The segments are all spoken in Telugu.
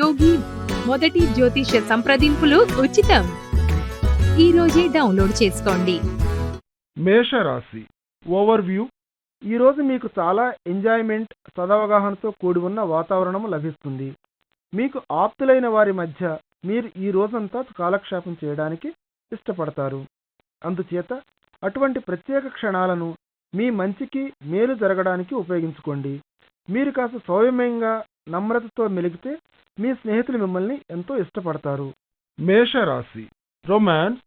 యోగి మొదటి జ్యోతిష సంప్రదింపులు ఉచితం. ఈ రోజే డౌన్లోడ్ చేసుకోండి. మేషరాశి ఓవర్వ్యూ. ఈరోజు మీకు చాలా ఎంజాయ్మెంట్ సదవగాహనతో కూడి ఉన్న వాతావరణం లభిస్తుంది. మీకు ఆప్తులైన వారి మధ్య మీరు ఈ రోజంతా కాలక్షేపం చేయడానికి ఇష్టపడతారు. అందుచేత అటువంటి ప్రత్యేక క్షణాలను మీ మంచికి మేలు జరగడానికి ఉపయోగించుకోండి. మీరు కాస్త సౌమ్యంగా నమ్రతతో మెలిగితే మీ స్నేహితులు మిమ్మల్ని ఎంతో ఇష్టపడతారు. మేషరాశి. రొమాన్స్.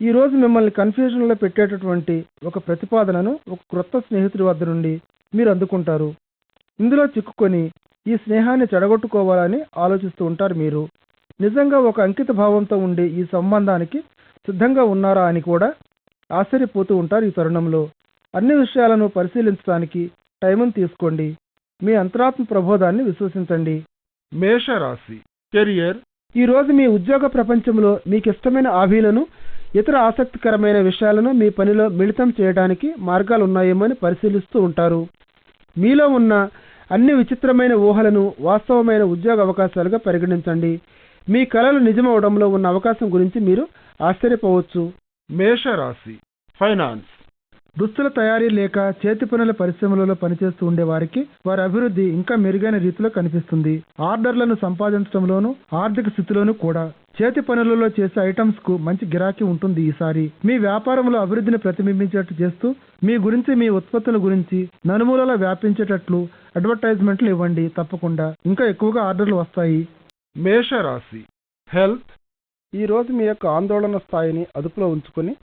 ఈ రోజు మిమ్మల్ని కన్ఫ్యూజన్లో పెట్టేటటువంటి ఒక ప్రతిపాదనను ఒక క్రొత్త స్నేహితుడి వద్ద నుండి మీరు అందుకుంటారు. ఇందులో చిక్కుకొని ఈ స్నేహాన్ని చెడగొట్టుకోవాలని ఆలోచిస్తూ ఉంటారు మీరు. నిజంగా ఒక అంకిత భావంతో ఉండే ఈ సంబంధానికి సిద్ధంగా ఉన్నారా అని కూడా ఆశ్చర్యపోతూ ఉంటారు ఈ తరుణంలో. అన్ని విషయాలను పరిశీలించడానికి టైంను తీసుకోండి. మీ అంతరాత్మ ప్రబోధాన్ని విశ్వసించండి. మేషరాశి. కెరియర్. ఈ రోజు మీ ఉద్యోగ ప్రపంచంలో మీకు ఇష్టమైన ఆభీలను ఇతర ఆసక్తికరమైన విషయాలను మీ పనిలో మిళితం చేయడానికి మార్గాలు ఉన్నాయేమో అని పరిశీలిస్తూ ఉంటారు. మీలో ఉన్న అన్ని విచిత్రమైన ఊహలను వాస్తవమైన ఉద్యోగ అవకాశాలుగా పరిగణించండి. మీ కళలు నిజమవడంలో ఉన్న అవకాశం గురించి మీరు ఆశ్చర్యపోవచ్చు. మేషరాశి. ఫైనాన్స్. దుస్తుల తయారీ లేక చేతి పనుల పరిశ్రమలలో పనిచేస్తూ ఉండే వారికి వారి అభివృద్ధి ఇంకా మెరుగైన రీతిలో కనిపిస్తుంది. ఆర్డర్లను సంపాదించడంలోనూ ఆర్థిక స్థితిలోనూ కూడా చేతి పనులలో చేసే ఐటమ్స్కు మంచి గిరాకీ ఉంటుంది ఈసారి. మీ వ్యాపారంలో అభివృద్ధిని ప్రతిబింబించేట్టు చేస్తూ మీ గురించి మీ ఉత్పత్తుల గురించి నలుమూలలా వ్యాపించేటట్లు అడ్వర్టైజ్మెంట్లు ఇవ్వండి తప్పకుండా. ఇంకా ఎక్కువగా ఆర్డర్లు వస్తాయి. మేషరాశి. హెల్త్. ఈరోజు మీ యొక్క ఆందోళన స్థాయిని అదుపులో ఉంచుకొని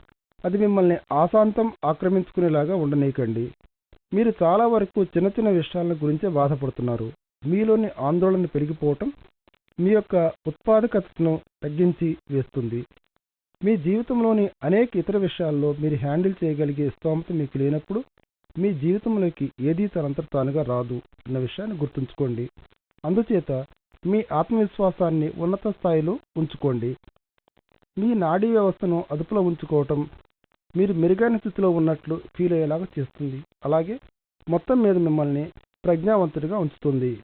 అది మిమ్మల్ని ఆశాంతం ఆక్రమించుకునేలాగా ఉండనీయకండి. మీరు చాలా వరకు చిన్న చిన్న విషయాల గురించే బాధపడుతున్నారు. మీలోని ఆందోళన పెరిగిపోవటం మీ యొక్క ఉత్పాదకతను తగ్గించి వేస్తుంది. మీ జీవితంలోని అనేక ఇతర విషయాల్లో మీరు హ్యాండిల్ చేయగలిగే స్తోమత మీకు లేనప్పుడు మీ జీవితంలోకి ఏదీ తనంతట తానుగా రాదు అన్న విషయాన్ని గుర్తుంచుకోండి. అందుచేత మీ ఆత్మవిశ్వాసాన్ని ఉన్నత స్థాయిలో ఉంచుకోండి. మీ నాడీ వ్యవస్థను అదుపులో ఉంచుకోవటం మీరు మెరుగైన స్థితిలో ఉన్నట్లు ఫీల్ అయ్యేలాగా చేస్తుంది. అలాగే మొత్తం మీద మిమ్మల్ని ప్రజ్ఞావంతుడిగా ఉంచుతుంది.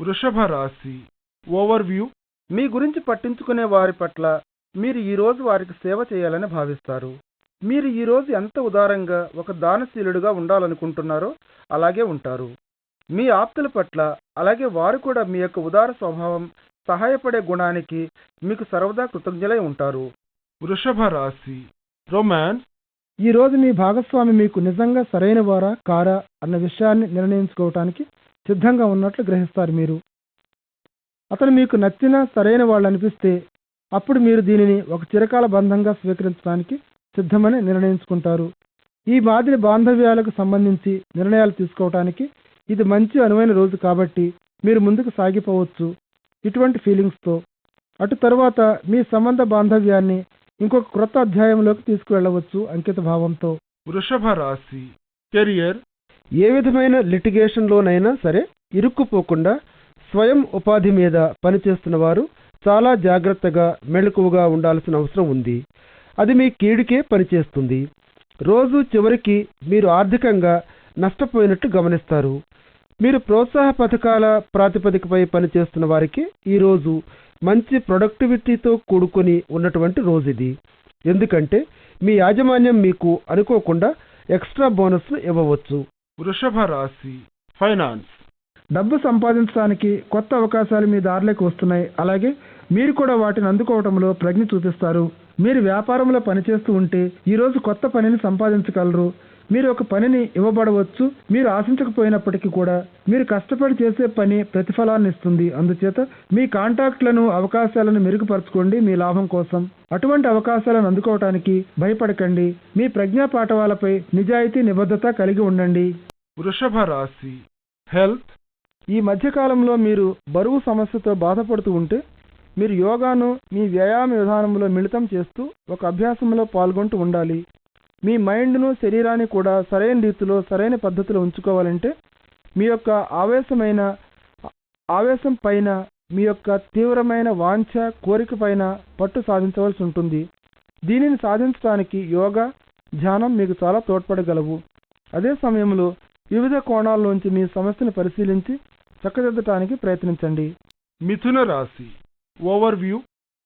వృషభ రాశి. ఓవర్వ్యూ మీ గురించి పట్టించుకునే వారి పట్ల మీరు ఈరోజు వారికి సేవ చేయాలని భావిస్తారు. మీరు ఈరోజు ఎంత ఉదారంగా ఒక దానశీలుడుగా ఉండాలనుకుంటున్నారో అలాగే ఉంటారు. మీ ఆప్తుల పట్ల అలాగే వారు కూడా మీ యొక్క ఉదార స్వభావం సహాయపడే గుణానికి మీకు సర్వదా కృతజ్ఞులై ఉంటారు. వృషభ రాశి. రొమాన్స్ ఈ రోజు మీ భాగస్వామి మీకు నిజంగా సరైన వారా కారా అన్న విషయాన్ని నిర్ణయించుకోవటానికి సిద్ధంగా ఉన్నట్లు గ్రహిస్తారు మీరు. అతను మీకు నచ్చిన సరైన వాళ్ళు అనిపిస్తే అప్పుడు మీరు దీనిని ఒక చిరకాల బంధంగా స్వీకరించడానికి సిద్ధమని నిర్ణయించుకుంటారు. ఈ మాదిరి బాంధవ్యాలకు సంబంధించి నిర్ణయాలు తీసుకోవటానికి ఇది మంచి అనువైన రోజు కాబట్టి మీరు ముందుకు సాగిపోవచ్చు ఇటువంటి ఫీలింగ్స్తో. అటు తరువాత మీ సంబంధ బాంధవ్యాన్ని ఇంకొక క్రొత్త అధ్యాయంలోకి తీసుకువెళ్ళవచ్చు అంకిత భావంతో. వృషభ రాశి కెరియర్. ఏ విధమైన లిటిగేషన్లోనైనా సరే ఇరుక్కుపోకుండా స్వయం ఉపాధి మీద పనిచేస్తున్న వారు చాలా జాగ్రత్తగా మెళకువగా ఉండాల్సిన అవసరం ఉంది. అది మీ కీడుకే పనిచేస్తుంది. రోజు చివరికి మీరు ఆర్థికంగా నష్టపోయినట్టు గమనిస్తారు. మీరు ప్రోత్సాహ పథకాల ప్రాతిపదికపై పనిచేస్తున్న వారికి ఈరోజు మంచి ప్రొడక్టివిటీతో కూడుకొని ఉన్నటువంటి రోజు ఇది ఎందుకంటే మీ యాజమాన్యం మీకు అనుకోకుండా ఎక్స్ట్రా బోనస్ను ఇవ్వవచ్చు. వృషభ రాశి ఫైనాన్స్. డబ్బు సంపాదించడానికి కొత్త అవకాశాలు మీ దారిలోకి వస్తున్నాయి. అలాగే మీరు కూడా వాటిని అందుకోవడంలో ప్రజ్ఞ చూపిస్తారు. మీరు వ్యాపారంలో పనిచేస్తూ ఉంటే ఈరోజు కొత్త పనిని సంపాదించగలరు. మీరు ఒక పనిని ఇవ్వబడవచ్చు మీరు ఆశించకపోయినప్పటికీ కూడా మీరు కష్టపడి చేసే పని ప్రతిఫలాన్ని ఇస్తుంది. అందుచేత మీ కాంటాక్ట్లను అవకాశాలను మెరుగుపరచుకోండి మీ లాభం కోసం. అటువంటి అవకాశాలను అందుకోవటానికి భయపడకండి. మీ ప్రజ్ఞా పాఠవాలపై నిజాయితీ నిబద్ధత కలిగి ఉండండి. వృషభ రాశి హెల్త్. ఈ మధ్యకాలంలో మీరు బరువు సమస్యతో బాధపడుతూ ఉంటే మీరు యోగాను మీ వ్యాయామ విధానంలో మిళితం చేస్తూ ఒక అభ్యాసంలో పాల్గొంటూ ఉండాలి. మీ మైండ్ను శరీరాన్ని కూడా సరైన రీతిలో సరైన పద్ధతిలో ఉంచుకోవాలంటే మీ యొక్క ఆవేశమైన ఆవేశం పైన మీ యొక్క తీవ్రమైన వాంఛ కోరిక పైన పట్టు సాధించవలసి ఉంటుంది. దీనిని సాధించడానికి యోగా ధ్యానం మీకు చాలా తోడ్పడగలవు. అదే సమయంలో వివిధ కోణాల్లోంచి మీ సమస్యను పరిశీలించి చక్కదిద్దటానికి ప్రయత్నించండి. మిథున రాశి. ఓవర్వ్యూ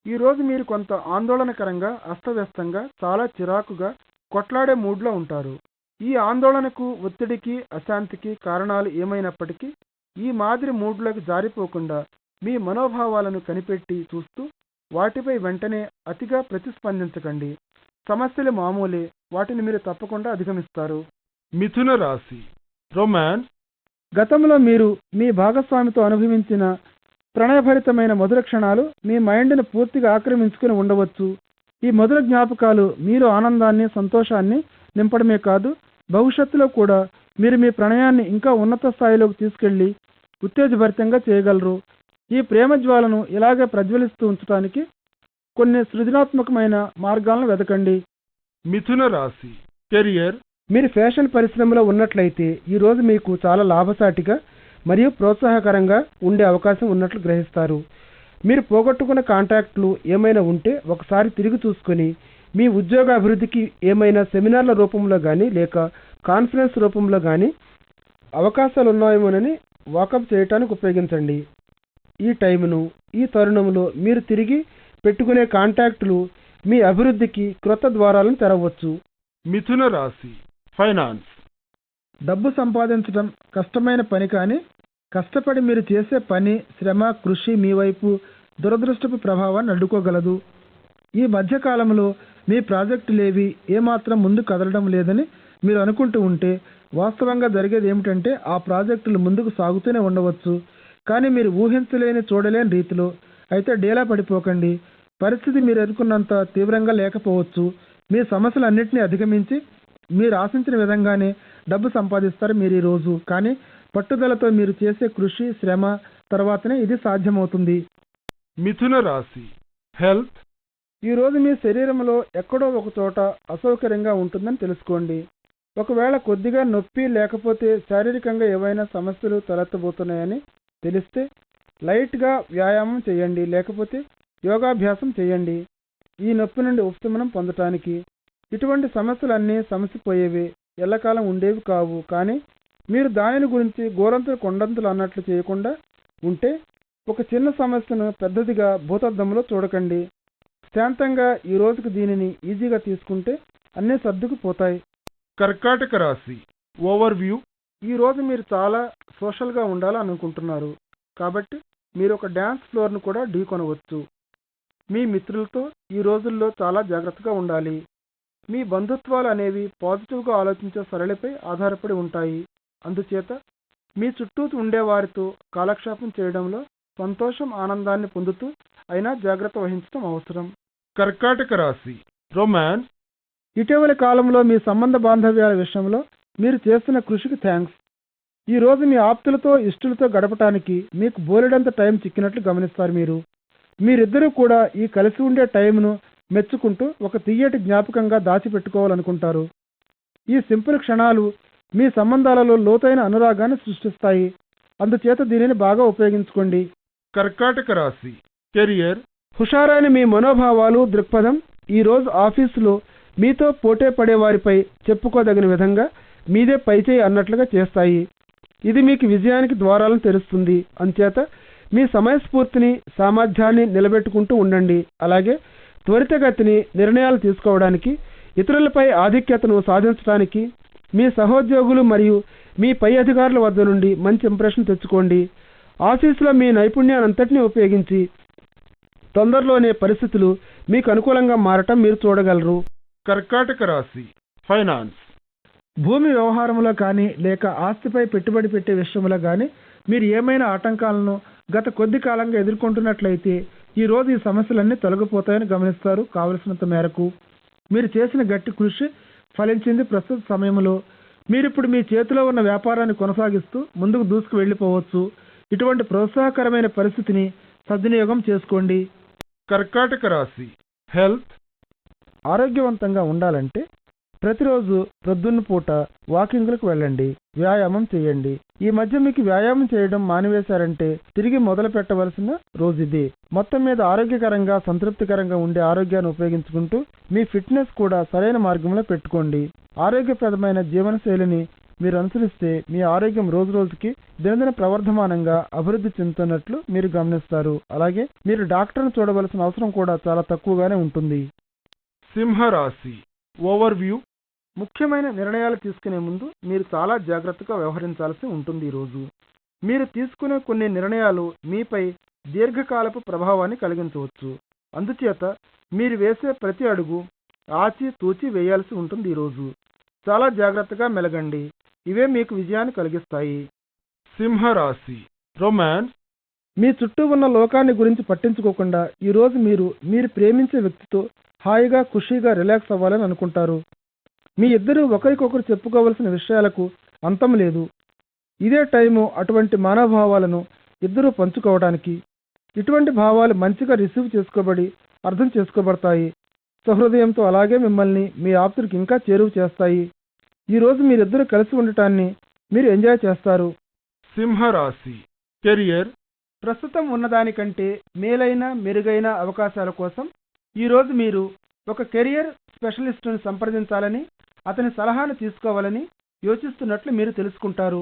ఈరోజు మీరు కొంత ఆందోళనకరంగా అస్తవ్యస్తంగా చాలా చిరాకుగా కొట్లాడే మూడ్లో ఉంటారు. ఈ ఆందోళనకు ఒత్తిడికి అశాంతికి కారణాలు ఏమైనప్పటికీ ఈ మాదిరి మూడ్లోకి జారిపోకుండా మీ మనోభావాలను కనిపెట్టి చూస్తూ వాటిపై వెంటనే అతిగా ప్రతిస్పందించకండి. సమస్యలు మామూలే వాటిని మీరు తప్పకుండా అధిగమిస్తారు. మిథున రాశి రొమాన్స్ గతంలో మీరు మీ భాగస్వామితో అనుభవించిన ప్రణయభరితమైన మధుర క్షణాలు మీ మైండ్ను పూర్తిగా ఆక్రమించుకుని ఉండవచ్చు. ఈ మధుర జ్ఞాపకాలు మీలో ఆనందాన్ని సంతోషాన్ని నింపడమే కాదు భవిష్యత్తులో కూడా మీరు మీ ప్రణయాన్ని ఇంకా ఉన్నత స్థాయిలోకి తీసుకెళ్ళి ఉత్తేజభరితంగా చేయగలరు. ఈ ప్రేమ జ్వాలను ఇలాగే ప్రజ్వలిస్తూ ఉంచడానికి కొన్ని సృజనాత్మకమైన మార్గాలను వెతకండి. మిథున రాశి కెరియర్. మీరు ఫ్యాషన్ పరిశ్రమలో ఉన్నట్లయితే ఈ రోజు మీకు చాలా లాభసాటిగా మరియు ప్రోత్సాహకరంగా ఉండే అవకాశం ఉన్నట్లు గ్రహిస్తారు. మీరు పోగొట్టుకున్న కాంటాక్ట్లు ఏమైనా ఉంటే ఒకసారి తిరిగి చూసుకొని మీ ఉద్యోగ అభివృద్ధికి ఏమైనా సెమినార్ల రూపంలో కానీ లేక కాన్ఫరెన్స్ రూపంలో కానీ అవకాశాలు ఉన్నాయేమోనని వాకప్ చేయటానికి ఉపయోగించండి. ఈ టైమును ఈ తరుణంలో మీరు తిరిగి పెట్టుకునే కాంటాక్టులు మీ అభివృద్ధికి క్రొత్త ద్వారాలను తెరవచ్చు. మిథున రాశి ఫైనాన్స్. డబ్బు సంపాదించడం కష్టమైన పని కానీ కష్టపడి మీరు చేసే పని శ్రమ కృషి మీ వైపు దురదృష్టపు ప్రభావాన్ని అడ్డుకోగలదు. ఈ మధ్యకాలంలో మీ ప్రాజెక్టులేవి ఏమాత్రం ముందు కదలడం లేదని మీరు అనుకుంటూ ఉంటే వాస్తవంగా జరిగేది ఏమిటంటే ఆ ప్రాజెక్టులు ముందుకు సాగుతూనే ఉండవచ్చు. కానీ మీరు ఊహించలేని చూడలేని రీతిలో అయితే డేలా పడిపోకండి. పరిస్థితి మీరు ఎదుర్కొన్నంత తీవ్రంగా లేకపోవచ్చు. మీ సమస్యలన్నింటినీ అధిగమించి మీరు ఆశించిన విధంగానే డబ్బు సంపాదిస్తారు మీరు ఈ రోజు కానీ పట్టుదలతో మీరు చేసే కృషి శ్రమ తర్వాతనే ఇది సాధ్యమవుతుంది. మిథున రాశి హెల్త్. ఈ రోజు మీ శరీరంలో ఎక్కడో ఒక చోట అసౌకర్యంగా ఉంటుందని తెలుసుకోండి. ఒకవేళ కొద్దిగా నొప్పి లేకపోతే శారీరకంగా ఏవైనా సమస్యలు తలెత్తబోతున్నాయని తెలిస్తే లైట్గా వ్యాయామం చేయండి లేకపోతే యోగాభ్యాసం చేయండి. ఈ నొప్పి నుండి ఉపశమనం పొందటానికి ఇటువంటి సమస్యలన్నీ సమసిపోయేవే ఎల్లకాలం ఉండేవి కావు కానీ మీరు దానిని గురించి గోరంతులు కొండంతులు అన్నట్లు చేయకుండా ఉంటే ఒక చిన్న సమస్యను పెద్దదిగా భూతద్దంలో చూడకండి. శాంతంగా ఈ రోజుకి దీనిని ఈజీగా తీసుకుంటే అన్నీ సర్దుకుపోతాయి. కర్కాటక రాశి ఓవర్వ్యూ. ఈ రోజు మీరు చాలా సోషల్గా ఉండాలనుకుంటున్నారు కాబట్టి మీరు ఒక డ్యాన్స్ ఫ్లోర్ను కూడా ఢీకొనవచ్చు. మీ మిత్రులతో ఈ రోజుల్లో చాలా జాగ్రత్తగా ఉండాలి. మీ బంధుత్వాలు అనేవి పాజిటివ్గా ఆలోచించే సరళిపై ఆధారపడి ఉంటాయి. అందుచేత మీ చుట్టూ ఉండే వారితో కాలక్షేపం చేయడంలో సంతోషం ఆనందాన్ని పొందుతూ అయినా జాగ్రత్త వహించడం అవసరం. కర్కాటక రాశి రొమాన్స్ ఇటీవలి కాలంలో మీ సంబంధ బాంధవ్యాల విషయంలో మీరు చేస్తున్న కృషికి థ్యాంక్స్ ఈ రోజు మీ ఆప్తులతో ఇష్టలతో గడపటానికి మీకు బోలెడంత టైం చిక్కినట్లు గమనిస్తారు మీరు. మీరిద్దరూ కూడా ఈ కలిసి ఉండే టైంను మెచ్చుకుంటూ ఒక తీయటి జ్ఞాపకంగా దాచిపెట్టుకోవాలనుకుంటారు. ఈ సింపుల్ క్షణాలు మీ సంబంధాలలో లోతైన అనురాగాన్ని సృష్టిస్తాయి. అందుచేత దీనిని బాగా ఉపయోగించుకోండి. కర్కాటక రాశి. కెరియర్. హుషారైన మీ మనోభావాలు దృక్పథం ఈ రోజు ఆఫీసులో మీతో పోటీ పడే వారిపై చెప్పుకోదగిన విధంగా మీదే పైచేయి అన్నట్లుగా చేస్తాయి. ఇది మీకు విజయానికి ద్వారాలను తెరుస్తుంది. అంచేత మీ సమయస్ఫూర్తిని సామర్థ్యాన్ని నిలబెట్టుకుంటూ ఉండండి. అలాగే త్వరితగతిని నిర్ణయాలు తీసుకోవడానికి ఇతరులపై ఆధిక్యతను సాధించడానికి మీ సహోద్యోగులు మరియు మీ పై అధికారుల వద్ద నుండి మంచి ఇంప్రెషన్ తెచ్చుకోండి. ఆఫీసులో మీ నైపుణ్యాన్నంతటినీ ఉపయోగించి తొందరలోనే పరిస్థితులు మీకు అనుకూలంగా మారటం మీరు చూడగలరు. కర్కాటక రాశి ఫైనాన్స్. భూమి వ్యవహారంలో కానీ లేక ఆస్తిపై పెట్టుబడి పెట్టే విషయంలో కానీ మీరు ఏమైనా ఆటంకాలను గత కొద్ది కాలంగా ఎదుర్కొంటున్నట్లయితే ఈ రోజు ఈ సమస్యలన్నీ తొలగిపోతాయని గమనిస్తారు కావలసినంత మేరకు. మీరు చేసిన గట్టి కృషి ఫలించింది ప్రస్తుత సమయంలో. మీరిప్పుడు మీ చేతిలో ఉన్న వ్యాపారాన్ని కొనసాగిస్తూ ముందుకు దూసుకు వెళ్ళిపోవచ్చు. ఇటువంటి ప్రోత్సాహకరమైన పరిస్థితిని సద్వినియోగం చేసుకోండి. కర్కాటక రాశి. హెల్త్ ఆరోగ్యవంతంగా ఉండాలంటే ప్రతిరోజు ప్రొద్దున్న పూట వాకింగ్లకు వెళ్ళండి వ్యాయామం చేయండి. ఈ మధ్య మీకు వ్యాయామం చేయడం మానివేశారంటే తిరిగి మొదలు పెట్టవలసిన రోజు ఇది. మొత్తం మీద ఆరోగ్యకరంగా సంతృప్తికరంగా ఉండే ఆరోగ్యాన్ని ఉపయోగించుకుంటూ మీ ఫిట్నెస్ కూడా సరైన మార్గంలో పెట్టుకోండి. ఆరోగ్యప్రదమైన జీవనశైలిని మీరు అనుసరిస్తే మీ ఆరోగ్యం రోజు రోజుకి దినదిన ప్రవర్ధమానంగా అభివృద్ధి చెందుతున్నట్లు మీరు గమనిస్తారు. అలాగే మీరు డాక్టర్ను చూడవలసిన అవసరం కూడా చాలా తక్కువగానే ఉంటుంది. సింహరాశి ఓవర్వ్యూ ముఖ్యమైన నిర్ణయాలు తీసుకునే ముందు మీరు చాలా జాగ్రత్తగా వ్యవహరించాల్సి ఉంటుంది ఈరోజు మీరు తీసుకునే కొన్ని నిర్ణయాలు మీపై దీర్ఘకాలపు ప్రభావాన్ని కలిగించవచ్చు. అందుచేత మీరు వేసే ప్రతి అడుగు ఆచితూచి వేయాల్సి ఉంటుంది ఈరోజు చాలా జాగ్రత్తగా మెలగండి. ఇవే మీకు విజయాన్ని కలిగిస్తాయి. సింహరాశి రొమాన్స్ మీ చుట్టూ ఉన్న లోకాన్ని గురించి పట్టించుకోకుండా ఈరోజు మీరు మీరు ప్రేమించే వ్యక్తితో హాయిగా ఖుషీగా రిలాక్స్ అవ్వాలని అనుకుంటారు. మీ ఇద్దరు ఒకరికొకరు చెప్పుకోవలసిన విషయాలకు అంతం లేదు. ఇదే టైము అటువంటి మానవభావాలను ఇద్దరూ పంచుకోవడానికి ఇటువంటి భావాలు మంచిగా రిసీవ్ చేసుకోబడి అర్థం చేసుకోబడతాయి. సహృదయంతో అలాగే మిమ్మల్ని మీ ఆప్తుడికి ఇంకా చేరువ చేస్తాయి. ఈరోజు మీరిద్దరూ కలిసి ఉండటాన్ని మీరు ఎంజాయ్ చేస్తారు. సింహరాశి కెరియర్ ప్రస్తుతం ఉన్నదానికంటే మేలైన మెరుగైన అవకాశాల కోసం ఈరోజు మీరు ఒక కెరియర్ స్పెషలిస్టును సంప్రదించాలని అతని సలహాను తీసుకోవాలని యోచిస్తున్నట్లు మీరు తెలుసుకుంటారు.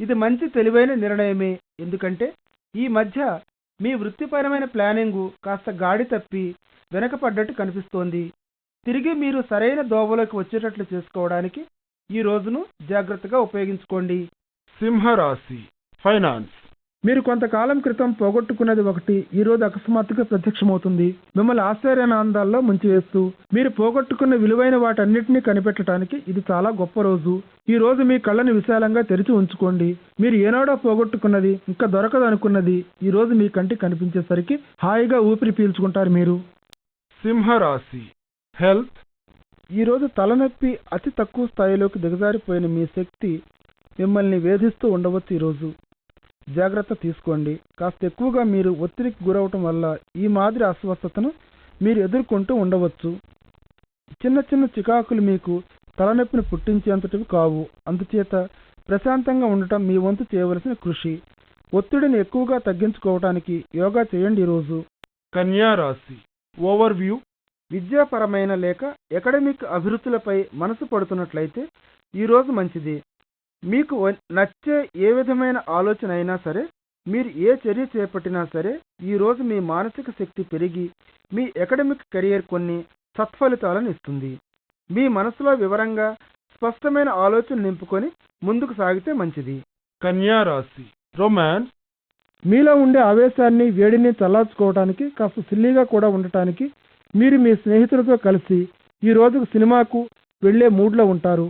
ఇది మంచి తెలివైన నిర్ణయమే. ఎందుకంటే ఈ మధ్య మీ వృత్తిపరమైన ప్లానింగు కాస్త గాడి తప్పి వెనకపడ్డట్టు కనిపిస్తోంది. తిరిగి మీరు సరైన దోవలోకి వచ్చేటట్లు చేసుకోవడానికి ఈ రోజును జాగ్రత్తగా ఉపయోగించుకోండి. సింహరాశి ఫైనాన్స్. మీరు కొంతకాలం క్రితం పోగొట్టుకున్నది ఒకటి ఈ రోజు అకస్మాత్తుగా ప్రత్యక్షమవుతుంది. మిమ్మల్ని ఆశ్చర్యానందాల్లో ముంచివేస్తూ మీరు పోగొట్టుకున్న విలువైన వాటన్నిటినీ కనిపెట్టడానికి ఇది చాలా గొప్ప రోజు. ఈ రోజు మీ కళ్ళని విశాలంగా తెరిచి ఉంచుకోండి. మీరు ఏనాడో పోగొట్టుకున్నది ఇంకా దొరకదు అనుకున్నది ఈ రోజు మీ కంటికి కనిపించేసరికి హాయిగా ఊపిరి పీల్చుకుంటారు మీరు. సింహరాశి. హెల్త్. ఈరోజు తలనొప్పి అతి తక్కువ స్థాయిలోకి దిగజారిపోయిన మీ శక్తి మిమ్మల్ని వేధిస్తూ ఉండవచ్చు ఈరోజు జాగ్రత్త తీసుకోండి. కాస్త ఎక్కువగా మీరు ఒత్తిడికి గురవటం వల్ల ఈ మాదిరి అస్వస్థతను మీరు ఎదుర్కొంటూ ఉండవచ్చు. చిన్న చిన్న చికాకులు మీకు తలనొప్పిని పుట్టించేంతటివి కావు. అందుచేత ప్రశాంతంగా ఉండటం మీ వంతు చేయవలసిన కృషి. ఒత్తిడిని ఎక్కువగా తగ్గించుకోవటానికి యోగా చేయండి ఈరోజు. కన్యా రాశి. ఓవర్వ్యూ. విద్యాపరమైన లేక అకాడమిక్ అభివృద్ధులపై మనసు పడుతున్నట్లయితే ఈరోజు మంచిది. మీకు నచ్చే ఏ విధమైన ఆలోచన అయినా సరే మీరు ఏ చర్య చేపట్టినా సరే ఈ రోజు మీ మానసిక శక్తి పెరిగి మీ అకాడమిక్ కెరియర్ కొన్ని సత్ఫలితాలను ఇస్తుంది. మీ మనసులో వివరంగా స్పష్టమైన ఆలోచన నింపుకొని ముందుకు సాగితే మంచిది. కన్యా రాశి రొమాన్స్ మీలో ఉండే ఆవేశాన్ని వేడిని చల్లార్చుకోవడానికి కాస్త సిల్లీగా కూడా ఉండటానికి మీరు మీ స్నేహితులతో కలిసి ఈ రోజుకు సినిమాకు వెళ్ళే మూడ్లో ఉంటారు.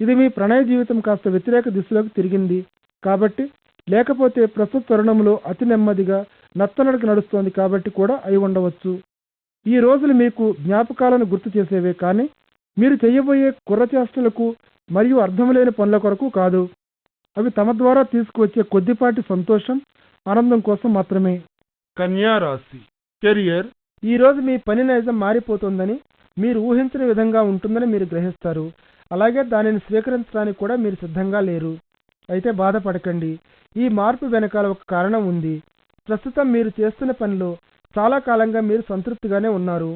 ఇది మీ ప్రణయ జీవితం కాస్త వ్యతిరేక దిశలోకి తిరిగింది కాబట్టి లేకపోతే ప్రస్తుత తరుణంలో అతి నెమ్మదిగా నత్తనడక నడుస్తోంది కాబట్టి కూడా అయి ఉండవచ్చు. ఈ రోజులు మీకు జ్ఞాపకాలను గుర్తు చేసేవే కానీ మీరు చేయబోయే కుర్రచేష్టలకు మరియు అర్థం లేని పనుల కొరకు కాదు. అవి తమ ద్వారా తీసుకువచ్చే కొద్దిపాటి సంతోషం ఆనందం కోసం మాత్రమే. కన్యా రాశి కెరియర్. ఈ రోజు మీ పని నైజం మారిపోతుందని మీరు ఊహించిన విధంగా ఉంటుందని మీరు గ్రహిస్తారు. అలాగే దానిని స్వీకరించడానికి కూడా మీరు సిద్ధంగా లేరు. అయితే బాధపడకండి. ఈ మార్పు వెనకాల ఒక కారణం ఉంది. ప్రస్తుతం మీరు చేస్తున్న పనిలో చాలా కాలంగా మీరు సంతృప్తిగానే ఉన్నారు.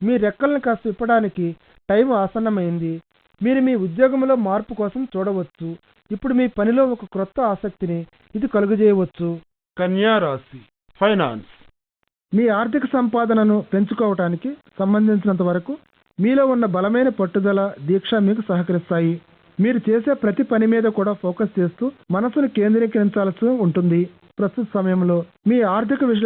మీ రెక్కలను కాస్త విప్పడానికి టైం ఆసన్నమైంది. మీరు మీ ఉద్యోగంలో మార్పు కోసం చూడవచ్చు. ఇప్పుడు మీ పనిలో ఒక క్రొత్త ఆసక్తిని ఇది కలుగజేయవచ్చు. కన్యా రాశి ఫైనాన్స్. మీ ఆర్థిక సంపాదనను పెంచుకోవటానికి సంబంధించినంత వరకు మీలో ఉన్న బలమైన పట్టుదల దీక్ష మీకు సహకరిస్తాయి. మీరు చేసే ప్రతి పని మీద కూడా ఫోకస్ చేస్తూ మనసును కేంద్రీకరించాల్సి ఉంటుంది. ప్రస్తుత సమయంలో మీ ఆర్థిక విష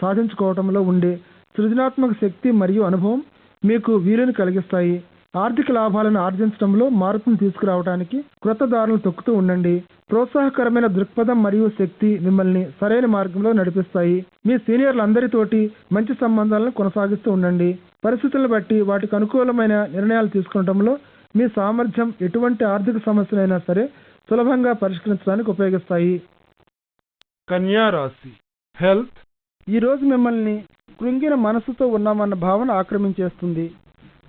సాధించుకోవటంలో ఉండే సృజనాత్మక శక్తి మరియు అనుభవం మీకు వీలుని కలిగిస్తాయి. ఆర్థిక లాభాలను ఆర్జించడంలో మార్పును తీసుకురావడానికి క్రొత్త దారులను తొక్కుతూ ఉండండి. ప్రోత్సాహకరమైన దృక్పథం మరియు శక్తి మిమ్మల్ని సరైన మార్గంలో నడిపిస్తాయి. మీ సీనియర్లందరితోటి మంచి సంబంధాలను కొనసాగిస్తూ ఉండండి. పరిస్థితులను బట్టి వాటికి అనుకూలమైన నిర్ణయాలు తీసుకునడంలో మీ సామర్థ్యం ఎటువంటి ఆర్థిక సమస్యలైనా సరే సులభంగా పరిష్కరించడానికి ఉపయోగిస్తాయి. కన్యా రాశి హెల్త్. ఈ రోజు మిమ్మల్ని కృంగిన మనసుతో ఉన్నామన్న భావన ఆక్రమించేస్తుంది.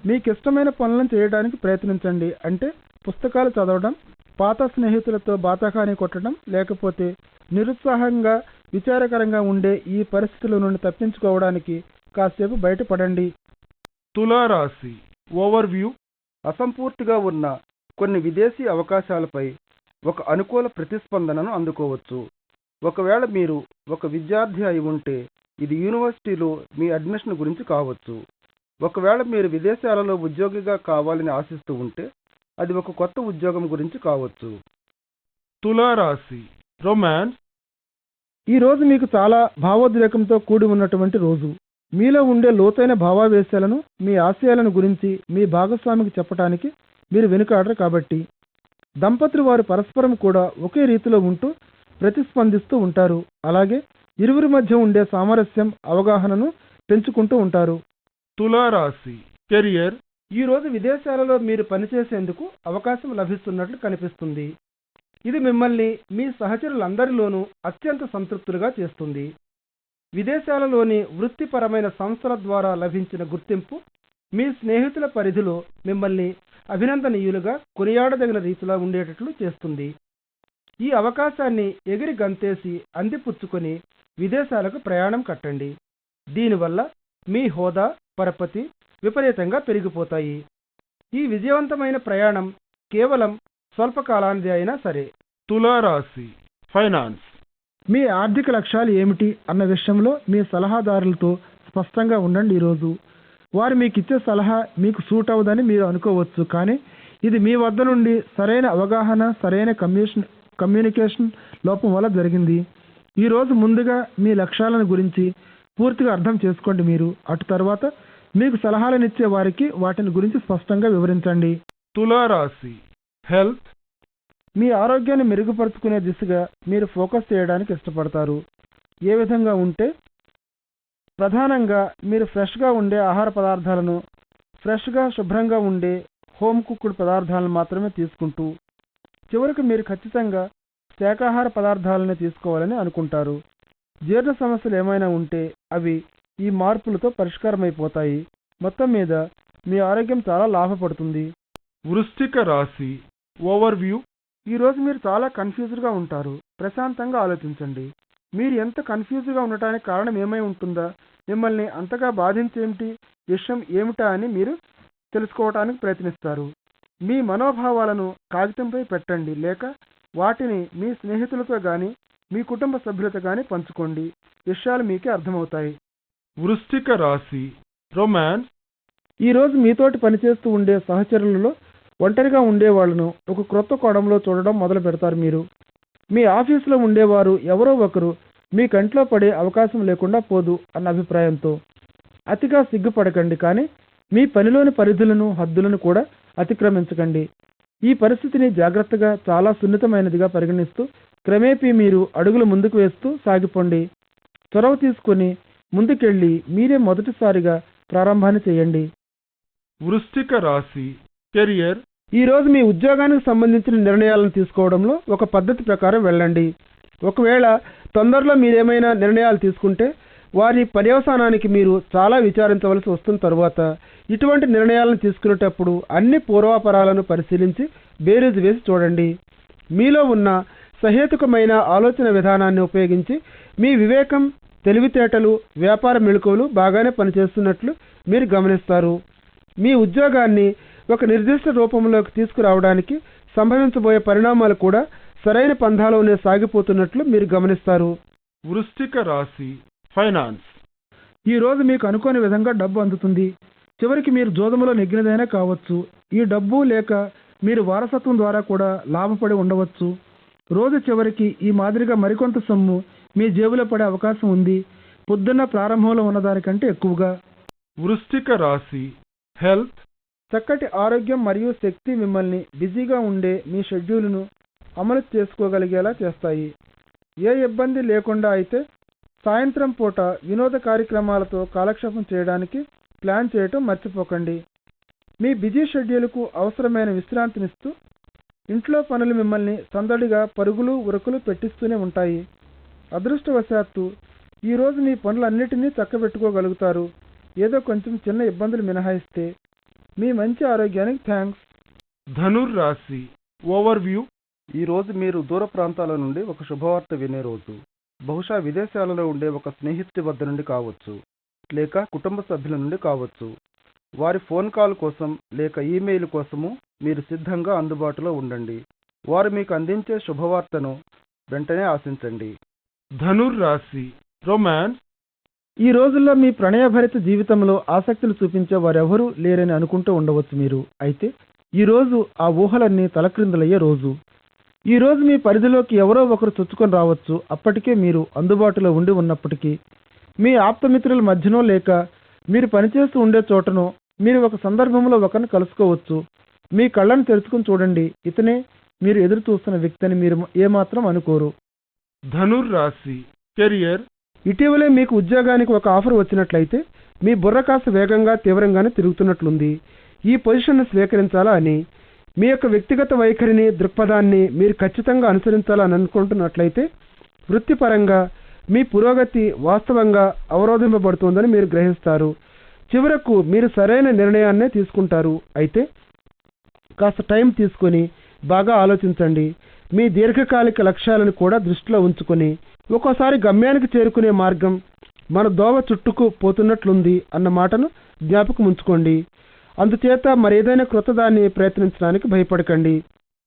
మీకు ఇష్టమైన పనులను చేయడానికి ప్రయత్నించండి. అంటే పుస్తకాలు చదవడం పాత స్నేహితులతో బాతాఖాని కొట్టడం లేకపోతే నిరుత్సాహంగా విచారకరంగా ఉండే ఈ పరిస్థితుల నుండి తప్పించుకోవడానికి కాసేపు బయటపడండి. తులారాశి ఓవర్వ్యూ. అసంపూర్తిగా ఉన్న కొన్ని విదేశీ అవకాశాలపై ఒక అనుకూల ప్రతిస్పందనను అందుకోవచ్చు. ఒకవేళ మీరు ఒక విద్యార్థి అయి ఉంటే ఇది యూనివర్సిటీలో మీ అడ్మిషన్ గురించి కావచ్చు. ఒకవేళ మీరు విదేశాలలో ఉద్యోగిగా కావాలని ఆశిస్తూ ఉంటే అది ఒక కొత్త ఉద్యోగం గురించి కావచ్చు. తులారాశి రొమాన్స్ ఈ రోజు మీకు చాలా భావోద్రేకంతో కూడి ఉన్నటువంటి రోజు. మీలో ఉండే లోతైన భావావేశాలను మీ ఆశయాలను గురించి మీ భాగస్వామికి చెప్పడానికి మీరు వెనుకాడరు కాబట్టి. దంపతులు వారు పరస్పరం కూడా ఒకే రీతిలో ఉంటూ ప్రతిస్పందిస్తూ ఉంటారు. అలాగే ఇరువురి మధ్య ఉండే సామరస్యం అవగాహనను పెంచుకుంటూ ఉంటారు. తులారాశి. కెరియర్. ఈ రోజు విదేశాలలో మీరు పనిచేసేందుకు అవకాశం లభిస్తున్నట్లు కనిపిస్తుంది. ఇది మిమ్మల్ని మీ సహచరులందరిలోనూ అత్యంత సంతృప్తులుగా చేస్తుంది. విదేశాలలోని వృత్తిపరమైన సంస్థల ద్వారా లభించిన గుర్తింపు మీ స్నేహితుల పరిధిలో మిమ్మల్ని అభినందనీయులుగా కొనియాడదగిన రీతిలో ఉండేటట్లు చేస్తుంది. ఈ అవకాశాన్ని ఎగిరి గంతేసి అందిపుచ్చుకొని విదేశాలకు ప్రయాణం కట్టండి. దీనివల్ల మీ హోదా పరపతి విపరీతంగా పెరిగిపోతాయి. ఈ విజయవంతమైన ప్రయాణం కేవలం స్వల్పకాలానిది అయినా సరే. తులారాశి ఫైనాన్స్. మీ ఆర్థిక లక్ష్యాలు ఏమిటి అన్న విషయంలో మీ సలహాదారులతో స్పష్టంగా ఉండండి ఈరోజు. వారు మీకు ఇచ్చే సలహా మీకు సూట్ అవ్వదని మీరు అనుకోవచ్చు కానీ ఇది మీ వద్ద నుండి సరైన అవగాహన సరైన కమ్యూషన్ కమ్యూనికేషన్ లోపం వల్ల జరిగింది. ఈ రోజు ముందుగా మీ లక్ష్యాలను గురించి పూర్తిగా అర్థం చేసుకోండి మీరు. అటు తర్వాత మీకు సలహాలనిచ్చే వారికి వాటిని గురించి స్పష్టంగా వివరించండి. తులారాశి. హెల్త్. మీ ఆరోగ్యాన్ని మెరుగుపరుచుకునే దిశగా మీరు ఫోకస్ చేయడానికి ఇష్టపడతారు. ఏ విధంగా ఉంటే? ప్రధానంగా మీరు ఫ్రెష్గా ఉండే ఆహార పదార్థాలను ఫ్రెష్గా శుభ్రంగా ఉండే హోమ్ కుక్డ్ పదార్థాలను మాత్రమే తీసుకుంటూ చివరికి మీరు ఖచ్చితంగా శాకాహార పదార్థాలనే తీసుకోవాలని అనుకుంటారు. జీర్ణ సమస్యలు ఏమైనా ఉంటే అవి ఈ మార్పులతో పరిష్కారమైపోతాయి. మొత్తం మీద మీ ఆరోగ్యం చాలా లాభపడుతుంది. వృశ్చిక రాశి ఓవర్వ్యూ. ఈరోజు మీరు చాలా కన్ఫ్యూజ్డ్గా ఉంటారు. ప్రశాంతంగా ఆలోచించండి. మీరు ఎంత కన్ఫ్యూజ్గా ఉండటానికి కారణం ఏమై ఉంటుందా? మిమ్మల్ని అంతగా బాధించేమిటి? విషయం ఏమిటా అని మీరు తెలుసుకోవటానికి ప్రయత్నిస్తారు. మీ మనోభావాలను కాగితంపై పెట్టండి. లేక వాటిని మీ స్నేహితులతో కానీ మీ కుటుంబ సభ్యులతో కానీ పంచుకోండి. విషయాలు మీకే అర్థమవుతాయి. వృశ్చిక రాశి రొమాన్స్ ఈరోజు మీతోటి పనిచేస్తూ ఉండే సహచరులలో ఒంటరిగా ఉండే వాళ్ళను ఒక క్రొత్త కోణంలో చూడడం మొదలు పెడతారు మీరు. మీ ఆఫీసులో ఉండేవారు ఎవరో ఒకరు మీ కంట్లో పడే అవకాశం లేకుండా పోదు అన్న అభిప్రాయంతో. అతిగా సిగ్గుపడకండి కానీ మీ పనిలోని పరిధులను హద్దులను కూడా అతిక్రమించకండి. ఈ పరిస్థితిని జాగ్రత్తగా చాలా సున్నితమైనదిగా పరిగణిస్తూ క్రమేపీ మీరు అడుగులు ముందుకు వేస్తూ సాగిపోండి. చొరవ తీసుకుని ముందుకెళ్ళి మీరే మొదటిసారిగా ప్రారంభాన్ని చేయండి. వృశ్చిక రాశి కెరియర్. ఈ రోజు మీ ఉద్యోగానికి సంబంధించిన నిర్ణయాలను తీసుకోవడంలో ఒక పద్ధతి ప్రకారం వెళ్ళండి. ఒకవేళ తొందరలో మీరేమైనా నిర్ణయాలు తీసుకుంటే వారి పర్యవసానానికి మీరు చాలా విచారించవలసి వస్తున్న తరువాత. ఇటువంటి నిర్ణయాలను తీసుకునేటప్పుడు అన్ని పూర్వాపరాలను పరిశీలించి బేరీజు వేసి చూడండి. మీలో ఉన్న సహేతుకమైన ఆలోచన విధానాన్ని ఉపయోగించి మీ వివేకం తెలివితేటలు వ్యాపార మెళుకువలు బాగానే పనిచేస్తున్నట్లు మీరు గమనిస్తారు. మీ ఉద్యోగాన్ని ఒక నిర్దిష్ట రూపంలోకి తీసుకురావడానికి సంభవించబోయే పరిణామాలు కూడా సరైన పంధాలోనే సాగిపోతున్నట్లు మీరు గమనిస్తారు. వృశ్చిక రాశి ఫైనాన్స్. ఈ రోజు మీకు అనుకోని విధంగా డబ్బు అందుతుంది. చివరికి మీరు జోదములో నెగ్గినదైనా కావచ్చు. ఈ డబ్బు లేక మీరు వారసత్వం ద్వారా కూడా లాభపడి ఉండవచ్చు. రోజు చివరికి ఈ మాదిరిగా మరికొంత సొమ్ము మీ జేబులో పడే అవకాశం ఉంది. పొద్దున్న ప్రారంభంలో ఉన్నదానికంటే ఎక్కువగా. వృశ్చిక రాశి హెల్త్ చక్కటి ఆరోగ్యం మరియు శక్తి మిమ్మల్ని బిజీగా ఉండే మీ షెడ్యూల్ను అమలు చేసుకోగలిగేలా చేస్తాయి. ఏ ఇబ్బంది లేకుండా అయితే సాయంత్రం పూట వినోద కార్యక్రమాలతో కాలక్షేపం చేయడానికి ప్లాన్ చేయటం మర్చిపోకండి. మీ బిజీ షెడ్యూల్కు అవసరమైన విశ్రాంతినిస్తూ ఇంట్లో పనులు మిమ్మల్ని సందడిగా పరుగులు ఉరుకులు పెట్టిస్తూనే ఉంటాయి. అదృష్టవశాత్తు ఈరోజు మీ పనులన్నిటినీ చక్కబెట్టుకోగలుగుతారు. ఏదో కొంచెం చిన్న ఇబ్బందులు మినహాయిస్తే. మీ మంచి ఆరోగ్యానికి థ్యాంక్స్ ధనుర్ రాశి ఓవర్వ్యూ. ఈ రోజు మీరు దూర ప్రాంతాల నుండి ఒక శుభవార్త వినే రోజు. బహుశా విదేశాలలో ఉండే ఒక స్నేహితుడి వద్ద నుండి కావచ్చు. లేక కుటుంబ సభ్యుల నుండి కావచ్చు. వారి ఫోన్ కాల్ కోసం లేక ఈమెయిల్ కోసము మీరు సిద్ధంగా అందుబాటులో ఉండండి. వారు మీకు అందించే శుభవార్తను వెంటనే ఆశించండి. ధనుర్ రాశి రొమాన్స్ ఈ రోజుల్లో మీ ప్రణయభరిత జీవితంలో ఆసక్తులు చూపించే వారెవరూ లేరని అనుకుంటూ ఉండవచ్చు మీరు. అయితే ఈ రోజు ఆ ఊహలన్నీ తలక్రిందులయ్యే రోజు. ఈ రోజు మీ పరిధిలోకి ఎవరో ఒకరు చొచ్చుకొని రావచ్చు. అప్పటికే మీరు అందుబాటులో ఉండి ఉన్నప్పటికీ మీ ఆప్తమిత్రుల మధ్యనో లేక మీరు పనిచేస్తూ ఉండే చోటనో మీరు ఒక సందర్భంలో ఒకరిని కలుసుకోవచ్చు. మీ కళ్ళను తెరుచుకుని చూడండి. ఇతనే మీరు ఎదురు చూస్తున్న వ్యక్తిని మీరు ఏమాత్రం అనుకోరు. ధనుర్ రాశి కెరియర్. ఇటీవలే మీకు ఉద్యోగానికి ఒక ఆఫర్ వచ్చినట్లయితే మీ బుర్ర కాస్త వేగంగా తీవ్రంగానే తిరుగుతున్నట్లుంది. ఈ పొజిషన్ను స్వీకరించాలా అని మీ యొక్క వ్యక్తిగత వైఖరిని దృక్పథాన్ని మీరు ఖచ్చితంగా అనుసరించాలని అనుకుంటున్నట్లయితే వృత్తిపరంగా మీ పురోగతి వాస్తవంగా అవరోధింపబడుతోందని మీరు గ్రహిస్తారు. చివరకు మీరు సరైన నిర్ణయాన్నే తీసుకుంటారు. అయితే కాస్త టైం తీసుకొని బాగా ఆలోచించండి. మీ దీర్ఘకాలిక లక్ష్యాలను కూడా దృష్టిలో ఉంచుకొని ఒక్కోసారి గమ్యానికి చేరుకునే మార్గం మన దోవ చుట్టుకు పోతున్నట్లుంది అన్న మాటను జ్ఞాపకం ఉంచుకోండి. అందుచేత మరేదైనా క్రొత్తదాన్ని ప్రయత్నించడానికి భయపడకండి.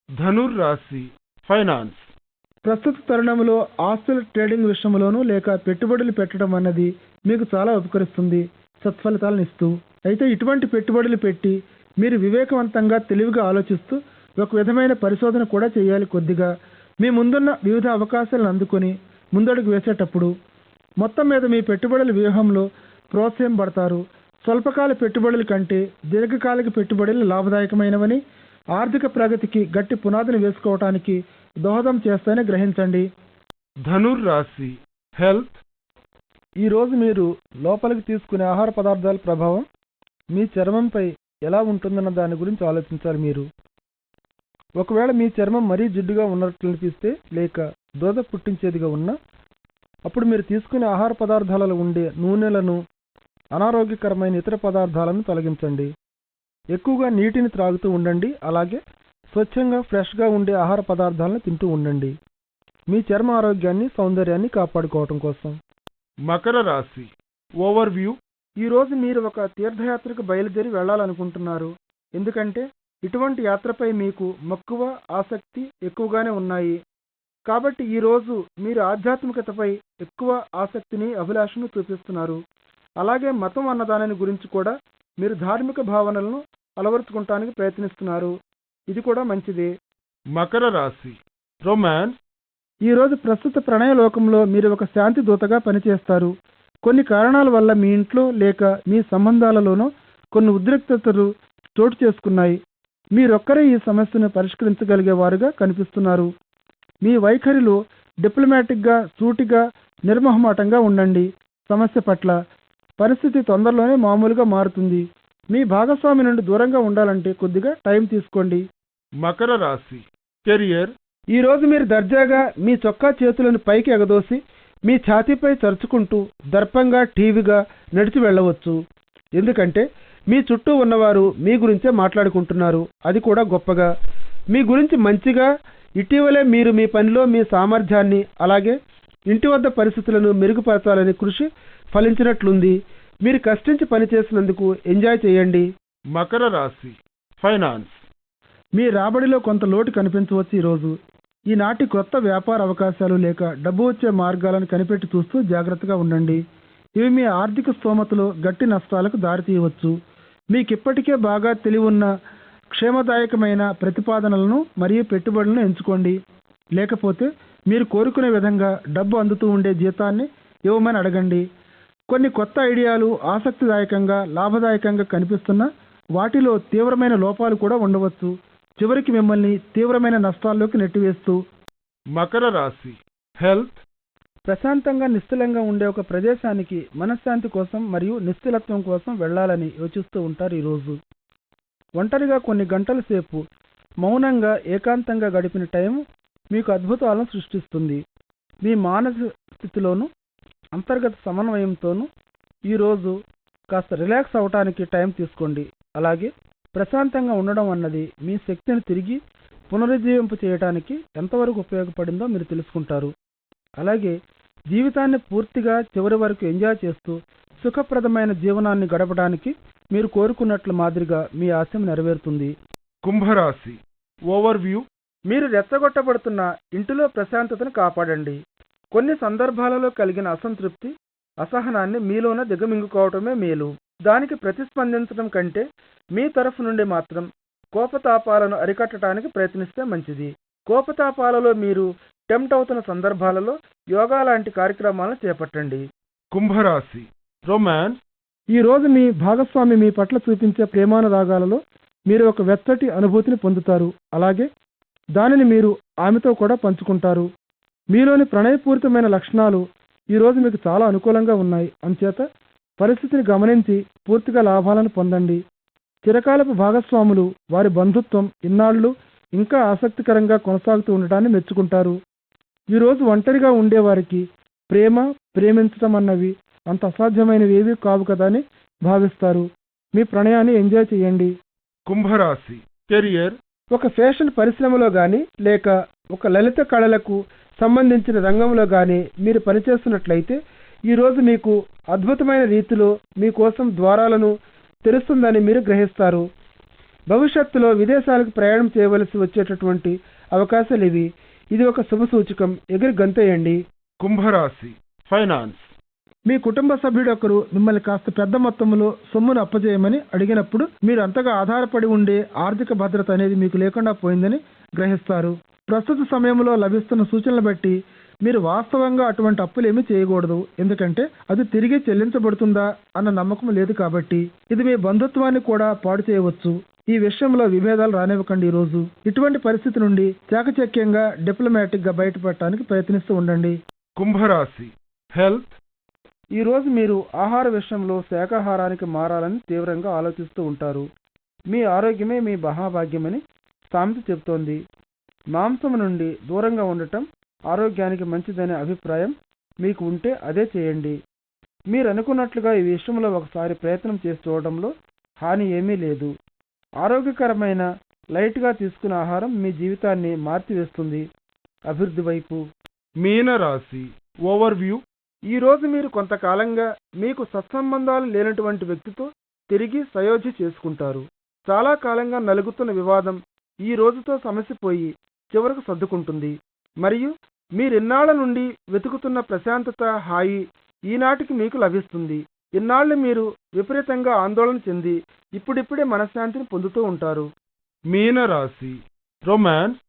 ధనుర్ రాశి ఫైనాన్స్. ప్రస్తుత తరుణంలో ఆస్తుల ట్రేడింగ్ విషయంలోనూ లేక పెట్టుబడులు పెట్టడం అన్నది మీకు చాలా ఉపకరిస్తుంది. సత్ఫలితాలను ఇస్తూ అయితే ఇటువంటి పెట్టుబడులు పెట్టి మీరు వివేకవంతంగా తెలివిగా ఆలోచిస్తూ ఒక విధమైన పరిశోధన కూడా చేయాలి కొద్దిగా. మీ ముందున్న వివిధ అవకాశాలను అందుకొని ముందడుగు వేసేటప్పుడు మొత్తం మీద మీ పెట్టుబడుల వ్యూహంలో ప్రోత్సహింపబడతారు స్వల్పకాల పెట్టుబడుల కంటే దీర్ఘకాలిక పెట్టుబడులు లాభదాయకమైనవని ఆర్థిక ప్రగతికి గట్టి పునాదిని వేసుకోవటానికి దోహదం చేస్తాయని గ్రహించండి. ధనుర్ రాశి హెల్త్ ఈరోజు మీరు లోపలికి తీసుకునే ఆహార పదార్థాల ప్రభావం మీ చర్మంపై ఎలా ఉంటుందన్న దాని గురించి ఆలోచించాలి మీరు. ఒకవేళ మీ చర్మం మరీ జిడ్డుగా ఉన్నట్లు అనిపిస్తే లేక దోద పుట్టించేదిగా ఉన్నా అప్పుడు మీరు తీసుకునే ఆహార పదార్థాలలో ఉండే నూనెలను అనారోగ్యకరమైన ఇతర పదార్థాలను తొలగించండి. ఎక్కువగా నీటిని త్రాగుతూ ఉండండి. అలాగే స్వచ్ఛంగా ఫ్రెష్గా ఉండే ఆహార పదార్థాలను తింటూ ఉండండి. మీ చర్మ ఆరోగ్యాన్ని సౌందర్యాన్ని కాపాడుకోవటం కోసం. మకర రాశి. ఓవర్ వ్యూ ఈరోజు మీరు ఒక తీర్థయాత్రకు బయలుదేరి వెళ్ళాలనుకుంటున్నారు. ఎందుకంటే ఇటువంటి యాత్రపై మీకు మక్కువ ఆసక్తి ఎక్కువగానే ఉన్నాయి. కాబట్టి ఈరోజు మీరు ఆధ్యాత్మికతపై ఎక్కువ ఆసక్తిని అభిలాషను చూపిస్తున్నారు. అలాగే మతం అన్నదానిని గురించి కూడా మీరు ధార్మిక భావనలను అలవరుచుకుంటానికి ప్రయత్నిస్తున్నారు. ఇది కూడా మంచిదే. మకర రాశి. రొమాన్స్. ఈరోజు ప్రస్తుత ప్రణయ లోకంలో మీరు ఒక శాంతి దూతగా పనిచేస్తారు. కొన్ని కారణాల వల్ల మీ ఇంట్లో లేక మీ సంబంధాలలోనో కొన్ని ఉద్రిక్తతలు చోటు చేసుకున్నాయి. మీరొక్కరే ఈ సమస్యను పరిష్కరించగలిగే వారుగా కనిపిస్తున్నారు. మీ వైఖరిలో డిప్లొమాటిక్గా సూటిగా నిర్మహమాటంగా ఉండండి. సమస్య పట్ల పరిస్థితి తొందరలోనే మామూలుగా మారుతుంది. మీ భాగస్వామి నుండి దూరంగా ఉండాలంటే కొద్దిగా టైం తీసుకోండి. మకర రాశి. కెరియర్ ఈ రోజు మీరు దర్జాగా మీ చొక్కా చేతులను పైకి ఎగదోసి మీ ఛాతీపై చరుచుకుంటూ దర్పంగా టీవీగా నడిచి వెళ్ళవచ్చు. ఎందుకంటే మీ చుట్టూ ఉన్నవారు మీ గురించే మాట్లాడుకుంటున్నారు. అది కూడా గొప్పగా. మీ గురించి మంచిగా ఇటీవలే మీరు మీ పనిలో మీ సామర్థ్యాన్ని అలాగే ఇంటి వద్ద పరిస్థితులను మెరుగుపరచాలని కృషి ఫలించినట్లుంది. మీరు కష్టించి పనిచేసినందుకు ఎంజాయ్ చేయండి. మకర రాశి ఫైనాన్స్. మీ రాబడిలో కొంత లోటు కనిపించవచ్చు ఈరోజు ఈనాటి కొత్త వ్యాపార అవకాశాలు లేక డబ్బు వచ్చే మార్గాలను కనిపెట్టి చూస్తూ జాగ్రత్తగా ఉండండి. ఇవి మీ ఆర్థిక స్తోమతలో గట్టి నష్టాలకు దారితీయవచ్చు మీకిప్పటికే బాగా తెలివి ఉన్న క్షేమదాయకమైన ప్రతిపాదనలను మరియు పెట్టుబడులను ఎంచుకోండి. లేకపోతే మీరు కోరుకునే విధంగా డబ్బు అందుతూ ఉండే జీతాన్ని ఇవ్వమని అడగండి. కొన్ని కొత్త ఐడియాలు ఆసక్తిదాయకంగా లాభదాయకంగా కనిపిస్తున్న వాటిలో తీవ్రమైన లోపాలు కూడా ఉండవచ్చు. చివరికి మిమ్మల్ని తీవ్రమైన నష్టాల్లోకి నెట్టివేస్తూ మకర రాశి హెల్త్ ప్రశాంతంగా నిశ్చలంగా ఉండే ఒక ప్రదేశానికి మనశ్శాంతి కోసం మరియు నిశ్చలత్వం కోసం వెళ్ళాలని యోచిస్తూ ఉంటారు ఈరోజు ఒంటరిగా కొన్ని గంటల సేపు మౌనంగా ఏకాంతంగా గడిపిన టైం మీకు అద్భుతాలను సృష్టిస్తుంది. మీ మానసిక స్థితిలోను అంతర్గత సమన్వయంతోనూ ఈరోజు కాస్త రిలాక్స్ అవటానికి టైం తీసుకోండి. అలాగే ప్రశాంతంగా ఉండడం అన్నది మీ శక్తిని తిరిగి పునరుజ్జీవింప చేయడానికి ఎంతవరకు ఉపయోగపడిందో మీరు తెలుసుకుంటారు. అలాగే జీవితాన్ని పూర్తిగా చివరి వరకు ఎంజాయ్ చేస్తూ సుఖప్రదమైన జీవనాన్ని గడపడానికి మీరు కోరుకున్నట్లు మాదిరిగా మీ ఆశయం నెరవేరుతుంది. కుంభరాశి. ఓవర్వ్యూ. మీరు రెచ్చగొట్టబడుతున్న ఇంటిలో ప్రశాంతతను కాపాడండి. కొన్ని సందర్భాలలో కలిగిన అసంతృప్తి అసహనాన్ని మీలోన దిగమింగుకోవటమే మేలు. దానికి ప్రతిస్పందించడం కంటే మీ తరఫు నుండి మాత్రం కోపతాపాలను అరికట్టడానికి ప్రయత్నిస్తే మంచిది. కోపతాపాలలో మీరు టెంప్ట్ అవుతున్న సందర్భాలలో యోగా లాంటి కార్యక్రమాలను చేపట్టండి. కుంభరాశి. రొమాన్స్ ఈ రోజు మీ భాగస్వామి మీ పట్ల చూపించే ప్రేమానురాగాలలో మీరు ఒక వెచ్చటి అనుభూతిని పొందుతారు. అలాగే దానిని మీరు ఆమెతో కూడా పంచుకుంటారు. మీలోని ప్రణయపూరితమైన లక్షణాలు ఈ రోజు మీకు చాలా అనుకూలంగా ఉన్నాయి. అంచేత పరిస్థితిని గమనించి పూర్తిగా లాభాలను పొందండి. చిరకాలపు భాగస్వాములు వారి బంధుత్వం ఇన్నాళ్ళు ఇంకా ఆసక్తికరంగా కొనసాగుతూ ఉండటాన్ని మెచ్చుకుంటారు. ఈ రోజు ఒంటరిగా ఉండేవారికి ప్రేమ ప్రేమించటం అన్నవి అంత అసాధ్యమైనవి ఏవి కావు కదా అని భావిస్తారు. మీ ప్రణయాన్ని ఎంజాయ్ చేయండి. కుంభరాశి. కెరియర్. ఒక ఫ్యాషన్ పరిశ్రమలో గాని లేక ఒక లలిత కళలకు సంబంధించిన రంగంలో గాని మీరు పనిచేస్తున్నట్లయితే ఈ రోజు మీకు అద్భుతమైన రీతిలో మీకోసం ద్వారాలను తెరుస్తుందని మీరు గ్రహిస్తారు. భవిష్యత్తులో విదేశాలకు ప్రయాణం చేయవలసి వచ్చేటటువంటి అవకాశాలు ఇవి. ఇది ఒక శుభ సూచకం. ఎగిరి గంతేయండి. కుంభరాశి. ఫైనాన్స్. మీ కుటుంబ సభ్యుడు ఒకరు మిమ్మల్ని కాస్త పెద్ద మొత్తంలో సొమ్మును అప్పజేయమని అడిగినప్పుడు మీరు అంతగా ఆధారపడి ఉండే ఆర్థిక భద్రత అనేది మీకు లేకుండా పోయిందని గ్రహిస్తారు. ప్రస్తుత సమయంలో లభిస్తున్న సూచనలు బట్టి మీరు వాస్తవంగా అటువంటి అప్పులేమీ చేయకూడదు. ఎందుకంటే అది తిరిగి చెల్లించబడుతుందా అన్న నమ్మకం లేదు కాబట్టి ఇది మీ బంధుత్వాన్ని కూడా పాడు చేయవచ్చు. ఈ విషయంలో విభేదాలు రానివ్వకండి ఈ రోజు ఇటువంటి పరిస్థితి నుండి చాకచక్యంగా డిప్లొమాటిక్గా బయటపడటానికి ప్రయత్నిస్తూ ఉండండి. కుంభరాశి హెల్త్ ఈ రోజు మీరు ఆహార విషయంలో శాకాహారానికి మారాలని తీవ్రంగా ఆలోచిస్తూ ఉంటారు. మీ ఆరోగ్యమే మీ మహాభాగ్యమని సామెత చెబుతోంది. మాంసం నుండి దూరంగా ఉండటం ఆరోగ్యానికి మంచిదనే అభిప్రాయం మీకు ఉంటే అదే చేయండి. మీరు అనుకున్నట్లుగా ఈ విషయంలో ఒకసారి ప్రయత్నం చేసి చూడడంలో హాని ఏమీ లేదు. ఆరోగ్యకరమైన లైట్గా తీసుకునే ఆహారం మీ జీవితాన్ని మార్చివేస్తుంది. అభివృద్ధి వైపు. మీనరాశి. ఓవర్వ్యూ. ఈ రోజు మీరు కొంతకాలంగా మీకు సత్సంబంధాలు లేనటువంటి వ్యక్తితో తిరిగి సయోధ్య చేసుకుంటారు. చాలా కాలంగా నలుగుతున్న వివాదం ఈ రోజుతో సమసిపోయి చివరకు సర్దుకుంటుంది. మరియు మీరిన్నాళ్ళ నుండి వెతుకుతున్న ప్రశాంతత హాయి ఈనాటికి మీకు లభిస్తుంది. ఇన్నాళ్ళు మీరు విపరీతంగా ఆందోళన చెంది ఇప్పుడిప్పుడే మనశ్శాంతిని పొందుతూ ఉంటారు. మీనరాశి. రొమాన్స్.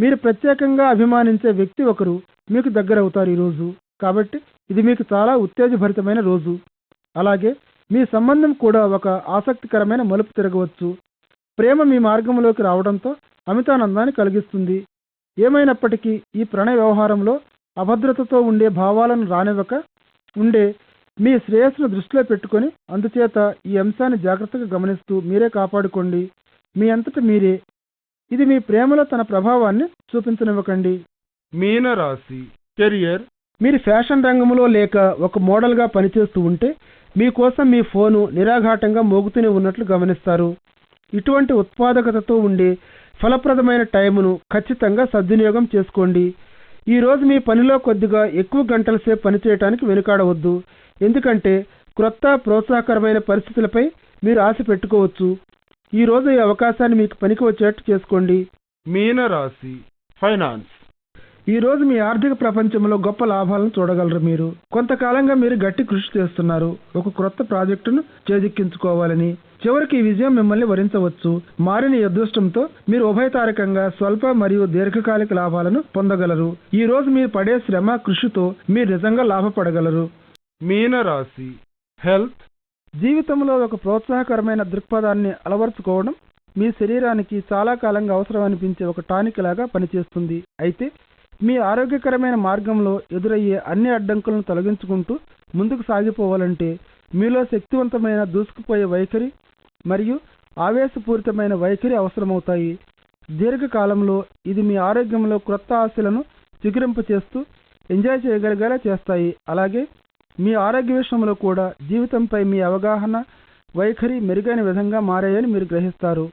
మీరు ప్రత్యేకంగా అభిమానించే వ్యక్తి ఒకరు మీకు దగ్గరవుతారు ఈరోజు. కాబట్టి ఇది మీకు చాలా ఉత్తేజభరితమైన రోజు. అలాగే మీ సంబంధం కూడా ఒక ఆసక్తికరమైన మలుపు తిరగవచ్చు. ప్రేమ మీ మార్గంలోకి రావడంతో అమితానందాన్ని కలిగిస్తుంది. ఏమైనప్పటికీ ఈ ప్రణయ వ్యవహారంలో అభద్రతతో ఉండే భావాలను రానివ్వక ఉండే మీ శ్రేయస్సును దృష్టిలో పెట్టుకొని అందుచేత ఈ అంశాన్ని జాగ్రత్తగా గమనిస్తూ మీరే కాపాడుకోండి. మీ అంతట మీరే. ఇది మీ ప్రేమలో తన ప్రభావాన్ని చూపించనివ్వకండి. మీనరాశి కెరియర్. మీరు ఫ్యాషన్ రంగంలో లేక ఒక మోడల్గా పనిచేస్తూ ఉంటే మీకోసం మీ ఫోను నిరాఘాటంగా మోగుతూనే ఉన్నట్లు గమనిస్తారు. ఇటువంటి ఉత్పాదకతతో ఉండే ఫలప్రదమైన టైమును ఖచ్చితంగా సద్వినియోగం చేసుకోండి. ఈ రోజు మీ పనిలో కొద్దిగా ఎక్కువ గంటల సేపు పనిచేయడానికి వెనుకాడవద్దు. ఎందుకంటే క్రొత్త ప్రోత్సాహకరమైన పరిస్థితులపై మీరు ఆశ పెట్టుకోవచ్చు. ఈ రోజు ఈ అవకాశాన్ని మీకు పనికి వచ్చేట్టు చేసుకోండి. మీనరాశి ఫైనాన్స్. ఈ రోజు మీ ఆర్థిక ప్రపంచంలో గొప్ప లాభాలను చూడగలరు మీరు. కొంతకాలంగా మీరు గట్టి కృషి చేస్తున్నారు. ఒక క్రొత్త ప్రాజెక్టును చేజిక్కించుకోవాలని. చివరికి ఈ విజయం మిమ్మల్ని వరించవచ్చు. మారిన అదృష్టంతో మీరు ఉభయతారకంగా స్వల్ప మరియు దీర్ఘకాలిక లాభాలను పొందగలరు. ఈ రోజు మీరు పడే శ్రమ కృషితో మీరు నిజంగా లాభపడగలరు. మీనరాశి. హెల్త్. జీవితంలో ఒక ప్రోత్సాహకరమైన దృక్పథాన్ని అలవరుచుకోవడం మీ శరీరానికి చాలా కాలంగా అవసరం అనిపించే ఒక టానిక్ లాగా పనిచేస్తుంది. అయితే మీ ఆరోగ్యకరమైన మార్గంలో ఎదురయ్యే అన్ని అడ్డంకులను తొలగించుకుంటూ ముందుకు సాగిపోవాలంటే మీలో శక్తివంతమైన దూసుకుపోయే వైఖరి మరియు ఆవేశపూరితమైన వైఖరి అవసరమవుతాయి. దీర్ఘకాలంలో ఇది మీ ఆరోగ్యంలో క్రొత్త ఆశలను చిగురింపచేస్తూ ఎంజాయ్ చేయగలిగేలా చేస్తాయి. అలాగే మీ ఆరోగ్య విషయంలో కూడా జీవితంపై మీ అవగాహన వైఖరి మెరుగైన విధంగా మారాయని మీరు గ్రహిస్తారు.